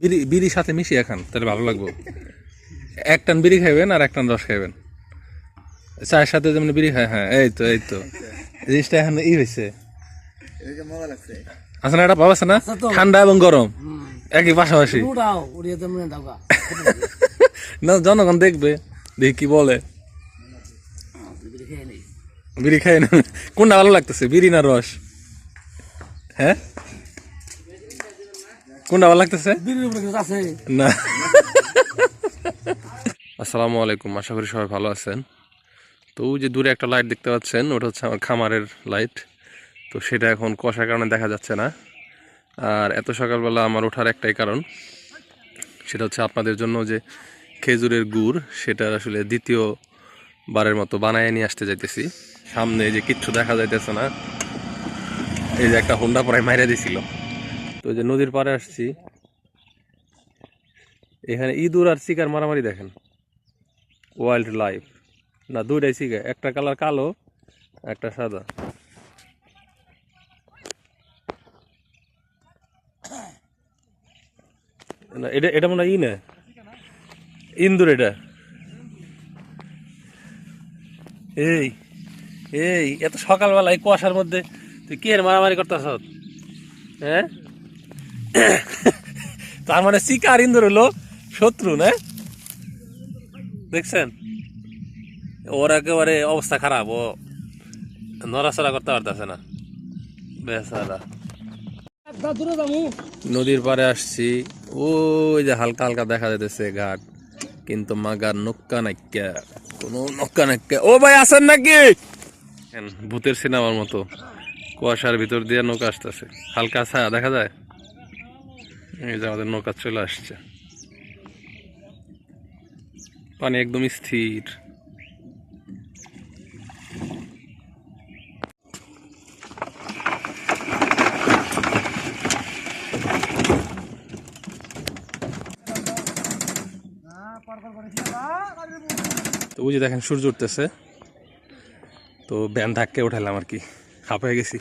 বিড়ি বিড়ির সাথে মিশিয়ে খান তাহলে ভালো লাগবে। এক টান বিড়ি খাইবেন আর এক টান রস খাইবেন। চায়ের সাথে যেমন বিড়ি খায় হ্যাঁ এই তো এই তো। জিনিসটা এখন ই হয়েছে আসলে এটা পাবাস না? ঠান্ডা এবং গরম। একই পাশাপাশি। না জনগণ দেখবে দেখি কি বলে। বিড়ি খাই না। কোনটা ভালো লাগতেছে বিড়ি না রস? হ্যাঁ? কোনটা ভালো লাগতেছে? না। আসসালামু আলাইকুম আশা করি সবাই ভালো আছেন। তো ওই যে দূরে একটা লাইট দেখতে পাচ্ছেন ওটা হচ্ছে আমার খামারের লাইট তো সেটা এখন কষার কারণে দেখা যাচ্ছে না। আর এত সকালবেলা আমার ওঠার একটাই কারণ সেটা হচ্ছে আপনাদের জন্য যে খেজুরের গুড় সেটা আসলে দ্বিতীয় বারের মতো বানায় নিয়ে আসতে যাইতেছি। সামনে যে কিচ্ছু দেখা যাইতেছে না এই যে একটা হোন্ডা পরে মাইরা দিছিল। তো যে নদীর পাড়ে আসছি। এখানে ইঁদুর আর শিকার মারামারি দেখেন। ওয়াইল্ড লাইফ না, দুইটাই শিকার। একটা কালার কালো, একটা সাদা। না, এটা এটা মনে হয় ই না ইন্দুর এটা। এই এই, এত সকালবেলা এই কুয়াশার মধ্যে তুই কে মারামারি করতেছ হ্যাঁ? তার মানে শিকার ইন্দুর হলো শত্রু, না? দেখছেন? ওর একেবারে অবস্থা খারাপ, ও নড়াচড়া করতে পারতেছে না। যাব নদীর পাড়ে আসছি। ওই যে হালকা হালকা দেখা যাইতেছে ঘাট, কিন্তু মাগার নক্কা নাক্কা কোনো নক্কা নাক্কা ও ভাই, আছেন নাকি? ভূতের সিনেমার মতো। কুয়াশার ভিতর দিয়ে নৌকা আসতেছে। হালকা ছায়া, দেখা যায়? এই যে আমাদের নৌকা চলে আসছে। পানি একদম স্থির। তো বুঝি দেখেন সূর্য উঠতেছে। তো ব্যান ধাক্কে উঠালাম আর কি। হাঁপায় গেছি।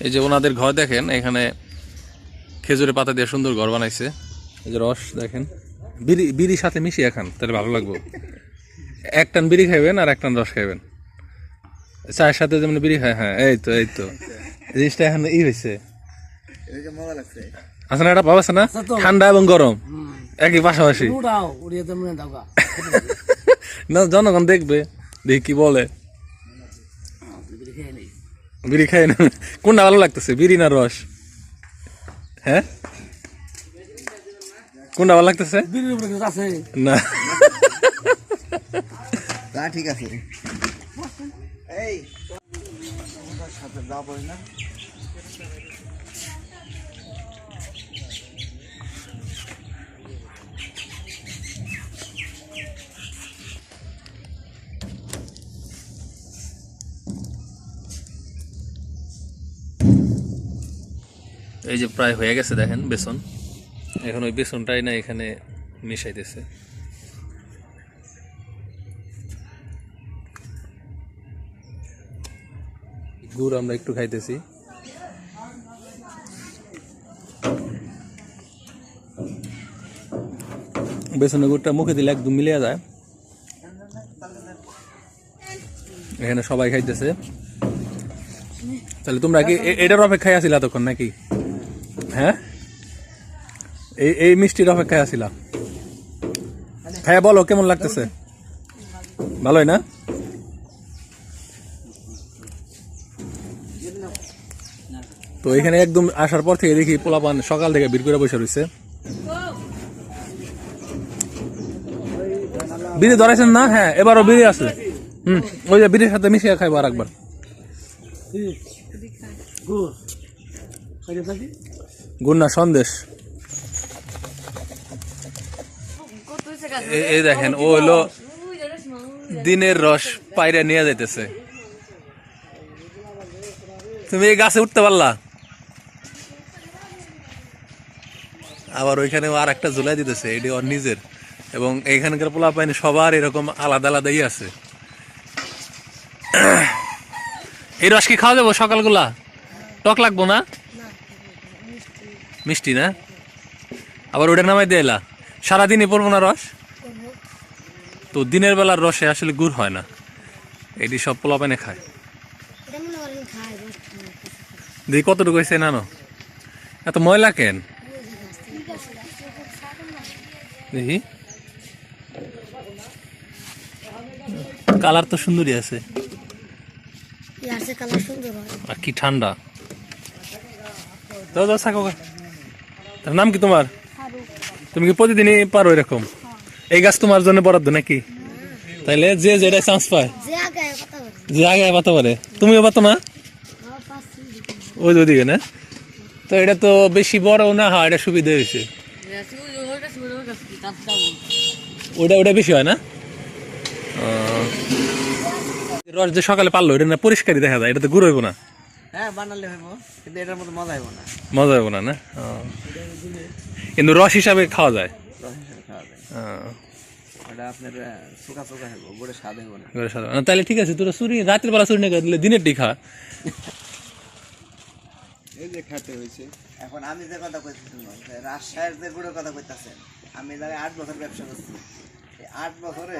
এই যে ওনাদের ঘর দেখেন এখানে খেজুরের পাতা দিয়ে সুন্দর ঘর বানাইছে। এই যে রস দেখেন। বিড়ি বিড়ির সাথে মিশিয়ে খান তাহলে ভালো লাগবে। এক টান বিড়ি খাইবেন আর এক টান রস খাইবেন। চায়ের সাথে যেমন বিড়ি খায় হ্যাঁ এই তো এই তো। জিনিসটা এখন ই হয়েছে আসলে এটা পাবাস না? ঠান্ডা এবং গরম। একই পাশাপাশি। না জনগণ দেখবে দেখি কি বলে। বিড়ি খাই না। কোনটা ভালো লাগতেছে? বিড়ি না রস? হ্যাঁ? কোনটা ভালো লাগতেছে? বিড়ির উপরে আছে। না। তা ঠিক আছে। এই সাথে না। এই যে প্রায় হয়ে গেছে দেখেন বেসন। এখন ওই বেসনটাই না এখানে মিশাইতেছে। গুড় আমরা একটু খাইতেছি। বেসনের গুড়টা মুখে দিলে একদম মিলিয়ে যায়। এখানে সবাই খাইতেছে। তাহলে তোমরা কি এটার অপেক্ষায় আছিলা তখন নাকি? হ্যাঁ? এই এই মিষ্টির অপেক্ষায় আছিলা হ্যাঁ বলো, কেমন লাগতেছে? ভালোই না? তো এখানে একদম আসার পর থেকে দেখি পোলাপান সকাল থেকে ভিড় করে বসে রয়েছে। বিড়ি ধরাইছেন না? হ্যাঁ এবারও বিড়ি আছে। হুম, ওই যে বিড়ির সাথে মিশিয়ে খাইবো আর একবার গুন্না, সন্দেশ। এই দেখেন, ও হলো দিনের রস পাইরে নিয়ে যাইতেছে। তুমি এই গাছে উঠতে পারলা? আবার ওইখানে আর একটা ঝুলাই দিতেছে, এটি ওর নিজের। এবং এইখানকার পোলা পাইনি সবার এরকম আলাদা আলাদাই আছে। এই রস কি খাওয়া যাব সকালগুলা? টক লাগবো না? মিষ্টি না? আবার ওটা নামাই দিয়ে এলা। সারাদিনই পড়ব না রস? তো দিনের বেলার রসে আসলে গুড় হয় না। এটি সব পোলাপানে খায়। দেখি কতটুকু হয়েছে নানো? এত ময়লা কেন? দেখি। কালার তো সুন্দরই আছে। আর কি ঠান্ডা। দাও দাও থাকো। তার নাম কি তোমার? তুমি কি প্রতিদিনই পারো এরকম? এই গাছ তোমার জন্য বরাদ্দ নাকি? তাইলে যে যেটা চান্স পায়। যে আগে আগে পারে তুমিও পাতো না ওই ওদিকে না? তো এটা তো বেশি বড় না হয় এটা সুবিধা হয়েছে। ওটা ওটা বেশি হয় না? রস যে সকালে পারল এটা না পরিষ্কারই দেখা যায় এটা তো গুড় না। হ্যাঁ বানালে হইব কিন্তু এটার মতো মজা হইব না। মজা হইব না না? কিন্তু রস হিসাবে খাওয়া যায়। রস হিসেবে খাওয়া যায়। ওটা আপনার চোখা চোখা হইব গোড়ে স্বাদ হইব না। সাথে। না, তাহলে ঠিক আছে তোরা চুরি রাত্রে বেলা চুরি না দিলে দিনের খা। এই যে খাতে হয়েছে এখন আমি যে কথা কইছি যে রাজশাহীর যে গুড়ের কথা কইতাছেন আমি এই আট বছর ব্যবসা করছি। আট বছরে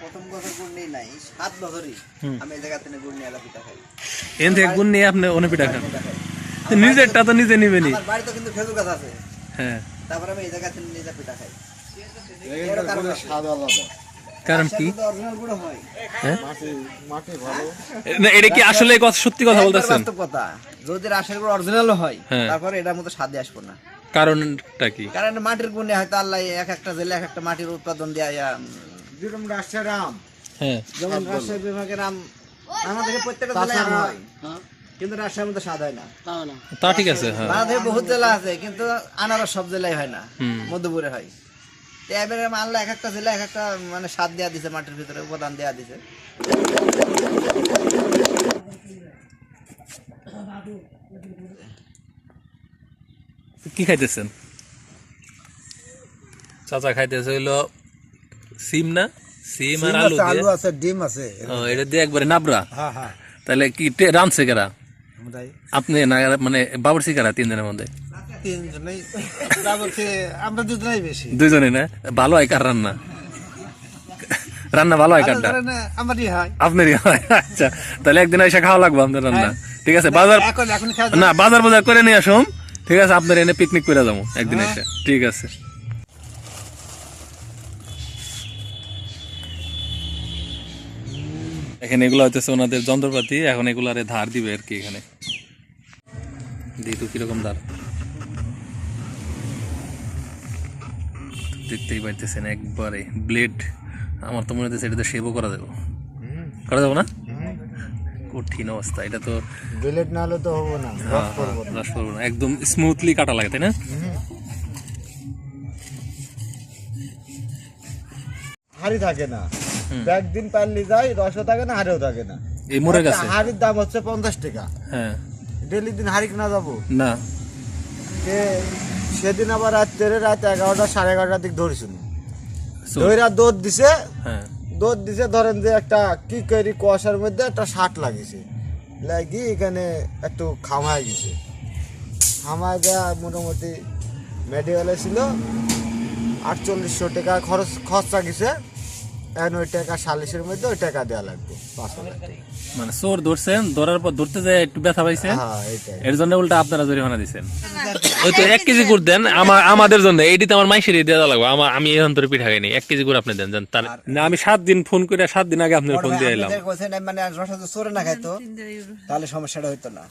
প্রথম বছর গুড় নেই নাই সাত বছরই আমি এই জায়গা গুড় নিয়ে পিঠা খাই। এন থেকে গুড় নিয়ে আপনি অনেক পিঠা খান? পিঠা খাই। তো নিজেরটা তো নিজে নিবেনি আমার বাড়িতে কিন্তু খেজুর গাছ আছে। হ্যাঁ। তারপরে আমি এই জায়গা নিজে পিঠা খাই। স্বাদ আলাদা। কারণ কি? অরিজিনাল গুড় হয়। মাটি মাটি ভালো। না, এটা কি আসলে কথা সত্যি কথা বলতেছেন? কথা যদি রাজশাহীর গুড় অরিজিনাল হয় হ্যাঁ। তারপরে এটার মতো স্বাদে আসব না। কারণটা কি? কারণ মাটির গুণে হয়তো আল্লাহ এক একটা জেলে এক একটা মাটির উৎপাদন দেয়া যেরকম রাজশাহীর আম হ্যাঁ। যেমন রাজশাহী বিভাগের আম আমাদের প্রত্যেকটা জেলায় আম হয়। কিন্তু রাজশাহীর মধ্যে স্বাদ হয় না। তা ঠিক আছে হ্যাঁ। বহুত জেলা আছে কিন্তু আনারস সব জেলায় হয় না। মধ্যপুরে হয়। তো এবারে আল্লাহ এক একটা জেলা এক একটা মানে স্বাদ দেওয়া দিছে মাটির ভিতরে উপাদান দেওয়া দিছে। কি খাইতেছেন? চাচা খাইতেছে হইল সিম না? সিম আর আলু আলু আছে ডিম আছে ও, এটা দিয়ে একবারে নাবরা হ্যাঁ হ্যাঁ। তাহলে কি রাঁধছে কেরা? আপনি না মানে বাবরসি কারা তিন দিনের মধ্যে আমরা দুজনেই বেশি। না? ভালো হয় কার রান্না? রান্না ভালো হয় কারটা? হয়। আপনারই হয়? আচ্ছা তাহলে একদিন এসে খাওয়া লাগবে আপনার রান্না। ঠিক আছে বাজার না বাজার বাজার করে নিয়ে আসুন। ঠিক আছে আপনার এনে পিকনিক করে যাব একদিন এসে। ঠিক আছে। এখানে এগুলো হইতেছে ওনাদের যন্ত্রপাতি এখন এগুলারে ধার দিবে আর কি এখানে। দিই তো কীরকম ধার? দেখতেই পাইতেছেন একবারে ব্লেড আমার তো মনে হচ্ছে এটা তো শেভও করা যাবে। করা যাব না? কঠিন অবস্থা এটা তো বিলেট না হলে তো হব না রস করব না। করব না একদম স্মুথলি কাটা লাগে তাই না? হাড়ি থাকে না। একদিন পারলি যাই রসও থাকে না হাড়িও থাকে না। এই মরে গেছে হাড়ির দাম হচ্ছে পঞ্চাশ টাকা। হ্যাঁ। ডেলি দিন হাড়ি না যাব? না। সে সেদিন আবার রাত্রে রাত এগারোটা সাড়ে এগারোটার দিক ধরেছিল ধৈরা দৌড় দিছে হ্যাঁ। দৌড় দিছে ধরেন যে একটা কি করি কুয়াশার মধ্যে একটা শার্ট লাগিয়েছে লাগি এখানে একটু খামায় গেছে। খামায় দেওয়া মোটামুটি মেডিকেলে ছিল আটচল্লিশশো টাকা খরচ খরচা গেছে। এখন ওই টাকা সালিশের মধ্যে ওই টাকা দেওয়া লাগবে পাঁচ হাজার টাকা। মানে চোর ধরছেন ধরার পর ধরতে যায় একটু ব্যথা পাইছেন? হ্যাঁ এর জন্য উল্টা আপনারা জরিমানা দিচ্ছেন ওই তো এক কেজি গুড় দেন আমার আমাদের জন্য এইটি তো আমার মাইসের দেওয়া লাগবে আমার আমি এই অন্তরে পিঠা খাইনি এক কেজি গুড় আপনি দেন জান তার না আমি সাত দিন ফোন করে সাত দিন আগে আপনার ফোন দিয়ে এলাম। যে মানে রসা তো চোরে না খাইতো তাহলে সমস্যাটা হইতো না।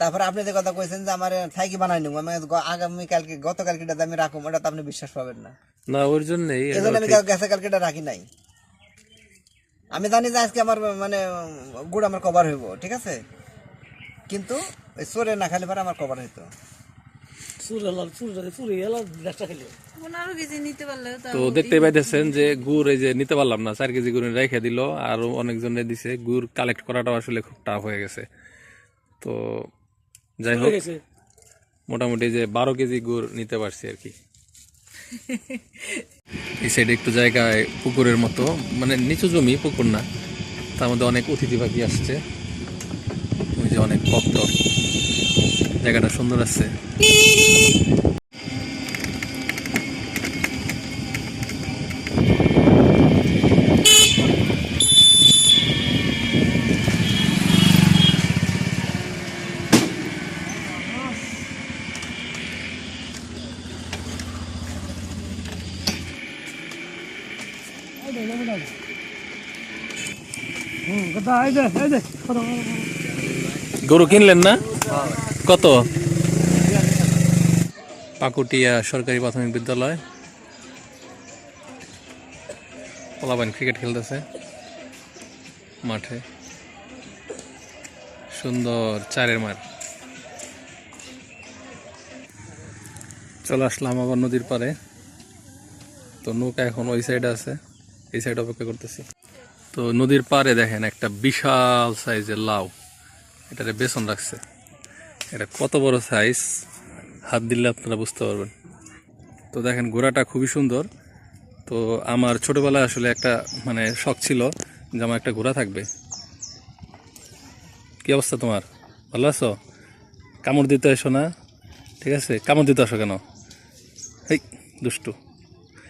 তারপরে আপনি যে কথা কইছেন যে আমার থাইকি বানাই নিব আমি আগামী কালকে গতকালকে আমি রাখুম ওটা তো আপনি বিশ্বাস পাবেন না। না ওর জন্যই এই জন্য আমি গেছে কালকে রাখি নাই। আমি জানি যে আজকে আমার মানে গুড় আমার কভার হইব ঠিক আছে? কিন্তু ওই চোরে না খাইলে পরে আমার কভার হইতো। খেলো তো দেখতে পাইতেছেন যে গুড় এই যে নিতে পারলাম না চার কেজি গুড় রেখে দিল আর অনেকজনে দিছে গুড় কালেক্ট করাটাও আসলে খুব টাফ হয়ে গেছে। তো যাই হোক গেছে। মোটামুটি যে বারো কেজি গুড় নিতে পারছি আর কি। এই সাইডে একটু জায়গায় পুকুরের মতো মানে নিচু জমি, পুকুর না। তার মধ্যে অনেক অতিথি পাখি আসছে। ওই যে অনেক কপ্টর জায়গাটা সুন্দর আছে। গরু কিনলেন না? কত? পাকুটিয়া সরকারি প্রাথমিক বিদ্যালয়। পোলাবান ক্রিকেট খেলতেছে। মাঠে। সুন্দর চারের মার চলে আসলাম আবার নদীর পারে তো নৌকা এখন ওই সাইডে আছে। এই সাইড অপেক্ষা করতেছি। তো নদীর পারে দেখেন একটা বিশাল সাইজের লাউ। এটারে বেসন রাখছে। এটা কত বড় সাইজ হাত দিলে আপনারা বুঝতে পারবেন। তো দেখেন ঘোড়াটা খুবই সুন্দর। তো আমার ছোটবেলায় আসলে একটা মানে শখ ছিল যে আমার একটা ঘোড়া থাকবে। কি অবস্থা তোমার? ভালো আছো? কামড় দিতে এসো না। ঠিক আছে? কামড় দিতে আসো কেন? হেই, দুষ্টু।